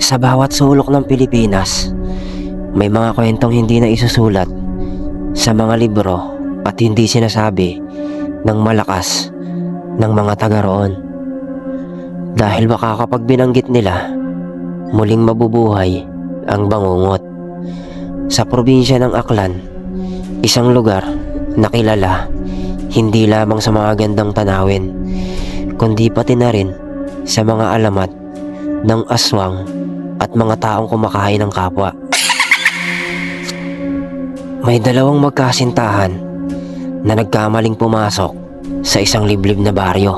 Sa bawat sulok ng Pilipinas, may mga kwentong hindi na isusulat sa mga libro at hindi sinasabi ng malakas ng mga taga roon. Dahil baka kapag binanggit nila, muling mabubuhay ang bangungot. Sa probinsya ng Aklan, isang lugar na kilala hindi lamang sa mga gandang tanawin, kundi pati na rin sa mga alamat ng aswang at mga taong kumakain ng kapwa. May dalawang magkasintahan na nagkamaling pumasok sa isang liblib na baryo.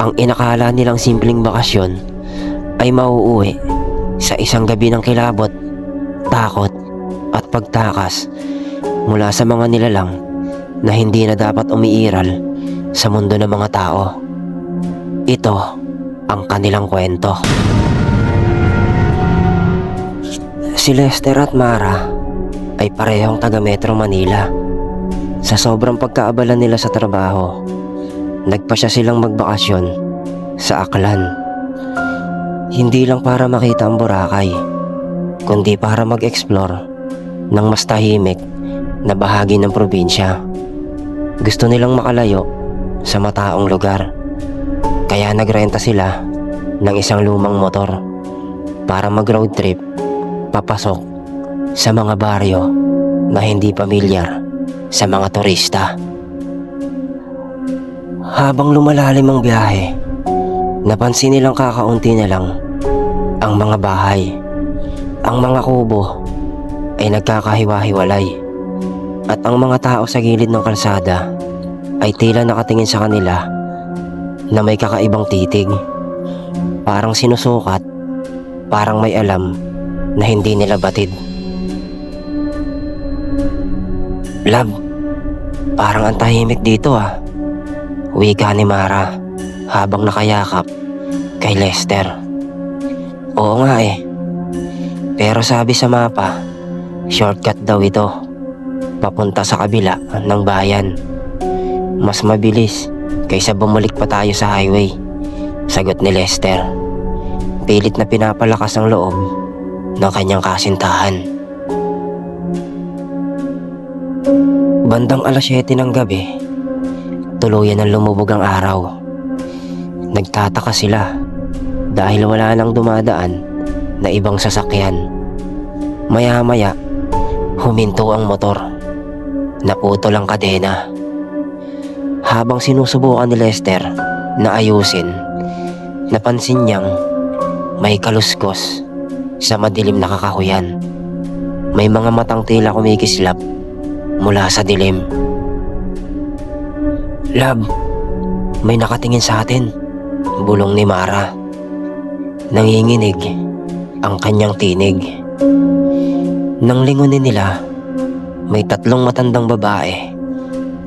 Ang inakala nilang simpleng bakasyon ay mauuwi sa isang gabi ng kilabot, takot at pagtakas mula sa mga nilalang na hindi na dapat umiiral sa mundo ng mga tao. Ito ang kanilang kwento. Si Lester at Mara ay parehong taga Metro Manila. Sa sobrang pagkaabala nila sa trabaho, nagpasya silang magbakasyon sa Aklan. Hindi lang para makita ang Boracay, kundi para mag-explore ng mas tahimik na bahagi ng probinsya. Gusto nilang makalayo sa mataong lugar. Kaya nagrenta sila ng isang lumang motor para mag-road trip papasok sa mga baryo na hindi pamilyar sa mga turista. Habang lumalalim ang biyahe, napansin nilang kakaunti na lang ang mga bahay. Ang mga kubo ay nagkakahiwa-hiwalay at ang mga tao sa gilid ng kalsada ay tila nakatingin sa kanila na may kakaibang titig. Parang sinusukat, parang may alam na hindi nila batid. Love, parang ang tahimik dito ah. Wika ni Mara habang nakayakap kay Lester. Oo nga eh. Pero sabi sa mapa, shortcut daw ito. Papunta sa kabila ng bayan. Mas mabilis kaysa bumalik pa tayo sa highway. Sagot ni Lester. Pilit na pinapalakas ang loob ng kanyang kasintahan. Bandang alas 7 ng gabi, tuluyan ang lumubog ang araw. Nagtataka sila dahil wala nang dumadaan na ibang sasakyan. Maya-maya, huminto ang motor. Naputol ang kadena. Habang sinusubukan ni Lester na ayusin, napansin niyang may kaluskos sa madilim na kakahuyan. May mga matang tila kumikislap mula sa dilim. Lab, may nakatingin sa atin. Bulong ni Mara. Nanginginig ang kanyang tinig. Nang lingunin nila, may tatlong matandang babae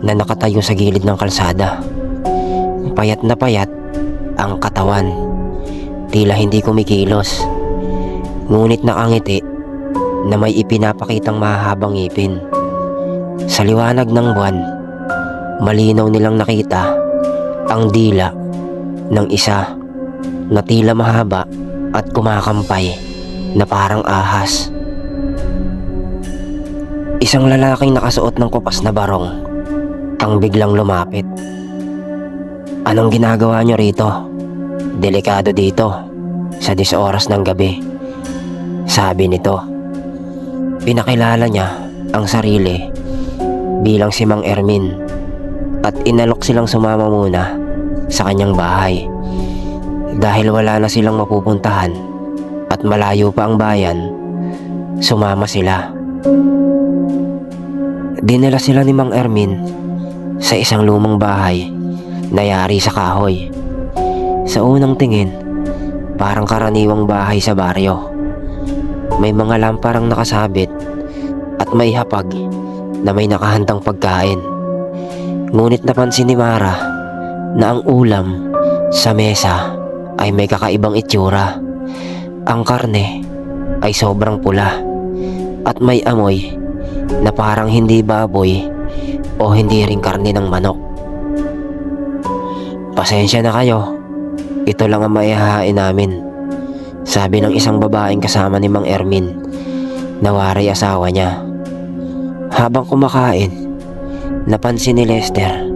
na nakatayo sa gilid ng kalsada. Payat na payat ang katawan. Tila hindi kumikilos. Ngunit nakangiti na may ipinapakitang mahahabang ngipin. Sa liwanag ng buwan, malinaw nilang nakita ang dila ng isa na tila mahaba at kumakampay na parang ahas. Isang lalaking nakasuot ng kupas na barong ang biglang lumapit. Anong ginagawa niyo rito? Delikado dito sa 10 oras ng gabi. Sabi nito. Pinakilala niya ang sarili bilang si Mang Ermin at inalok silang sumama muna sa kanyang bahay dahil wala na silang mapupuntahan at malayo pa ang bayan sumama sila dinala sila ni Mang Ermin sa isang lumang bahay na yari sa kahoy sa unang tingin parang karaniwang bahay sa baryo may mga lamparang nakasabit at may hapag na may nakahandang pagkain. Ngunit napansin ni Mara na ang ulam sa mesa ay may kakaibang itsura. Ang karne ay sobrang pula at may amoy na parang hindi baboy o hindi rin karne ng manok. Pasensya na kayo. Ito lang ang maihahain namin. Sabi ng isang babaeng kasama ni Mang Ermin na waray asawa niya. Habang kumakain, napansin ni Lester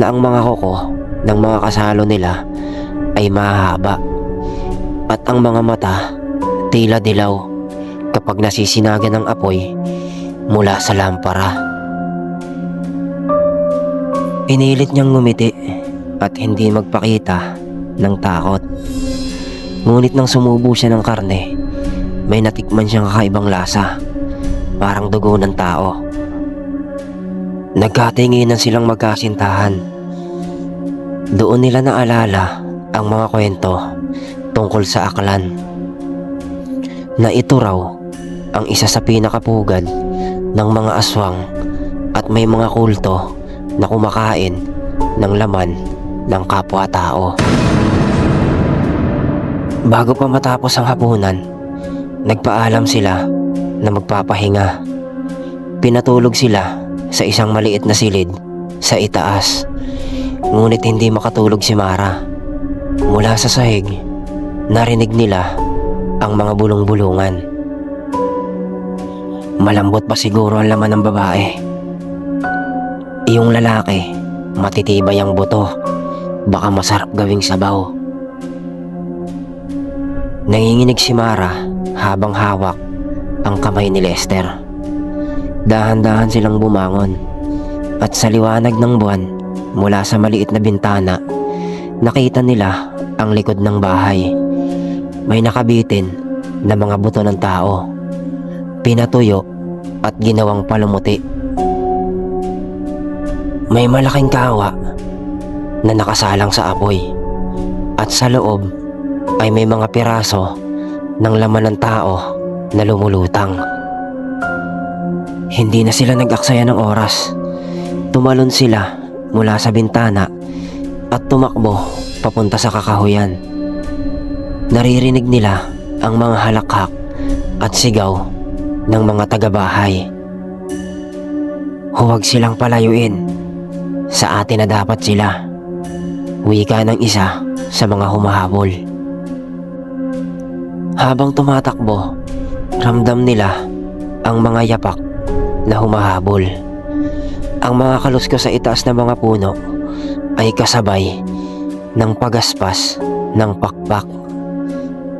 na ang mga kuko ng mga kasalo nila ay mahaba at ang mga mata tila dilaw kapag nasisinagan ng apoy mula sa lampara. Pinilit niyang ngumiti at hindi magpakita ng takot. Ngunit nang sumubo siya ng karne, may natikman siyang kakaibang lasa. Parang dugo ng tao. Nagkatinginan silang magkasintahan. Doon nila naalala ang mga kwento tungkol sa aklan. Na ito raw ang isa sa pinakapugad ng mga aswang at may mga kulto na kumakain ng laman ng kapwa-tao. Bago pa matapos ang hapunan, nagpaalam sila na magpapahinga. Pinatulog sila sa isang maliit na silid sa itaas. Ngunit hindi makatulog si Mara. Mula sa sahig, narinig nila ang mga bulong-bulungan. Malambot pa siguro ang laman ng babae. Iyong lalaki, matitibay ang buto. Baka masarap gawing sabaw. Nanginginig si Mara habang hawak ang kamay ni Lester. Dahan-dahan silang bumangon at sa liwanag ng buwan mula sa maliit na bintana, nakita nila ang likod ng bahay. May nakabitin na mga buto ng tao. Pinatuyo at ginawang palumuti. May malaking kawa na nakasalang sa apoy at sa loob ay may mga piraso ng laman ng tao na lumulutang. Hindi na sila nag-aksaya ng oras. Tumalon sila mula sa bintana at tumakbo papunta sa kakahuyan. Naririnig nila ang mga halakhak at sigaw ng mga taga-bahay. Huwag silang palayuin. Sa atin na dapat sila. Wika ng isa sa mga humahabol. Habang tumatakbo, ramdam nila ang mga yapak na humahabol. Ang mga kalusko sa itaas na mga puno ay kasabay ng pagaspas ng pakpak.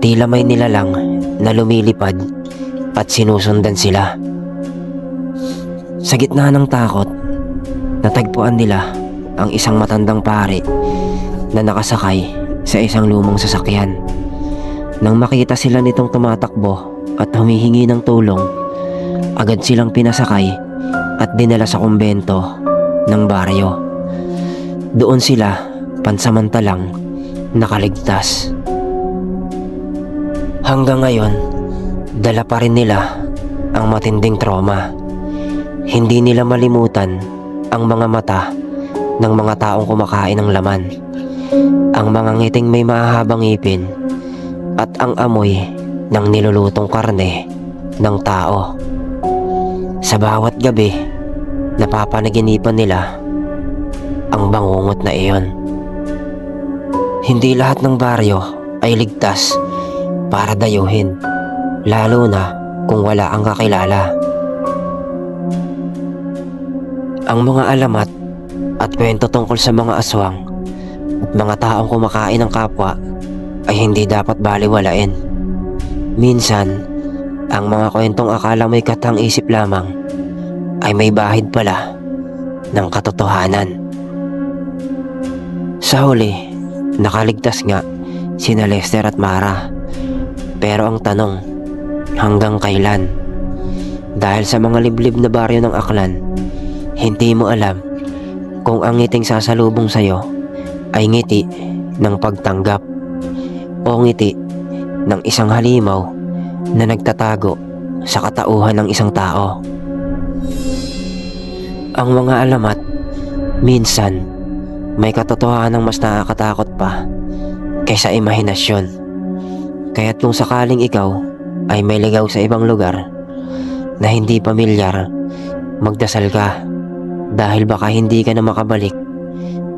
Tila may nilalang na lumilipad at sinusundan sila. Sa gitna ng takot, natagpuan nila ang isang matandang pare na nakasakay sa isang lumang sasakyan. Nang makita sila nitong tumatakbo at humihingi ng tulong, agad silang pinasakay at dinala sa kumbento ng baryo. Doon sila pansamantalang nakaligtas. Hanggang ngayon, dala pa rin nila ang matinding trauma. Hindi nila malimutan ang mga mata ng mga taong kumakain ng laman. Ang mga ngiting may mahahabang ngipin at ang amoy ng nilulutong karne ng tao. Sa bawat gabi, napapanaginipan nila ang bangungot na iyon. Hindi lahat ng baryo ay ligtas para dayuhin, lalo na kung wala ang kakilala. Ang mga alamat at kwento tungkol sa mga aswang mga taong kumakain ng kapwa ay hindi dapat baliwalain. Minsan, ang mga kwentong akala may katang isip lamang ay may bahid pala ng katotohanan. Sa huli, nakaligtas nga sina Lester at Mara. Pero ang tanong, hanggang kailan? Dahil sa mga liblib na baryo ng Aklan, hindi mo alam kung ang ngiting sasalubong sa'yo ay ngiti ng pagtanggap o ngiti ng isang halimaw na nagtatago sa katauhan ng isang tao. Ang mga alamat, minsan, may katotohanan mas nakakatakot pa kaysa imahinasyon. Kaya't kung sakaling ikaw ay may ligaw sa ibang lugar na hindi pamilyar, magdasal ka dahil baka hindi ka na makabalik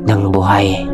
ng buhay.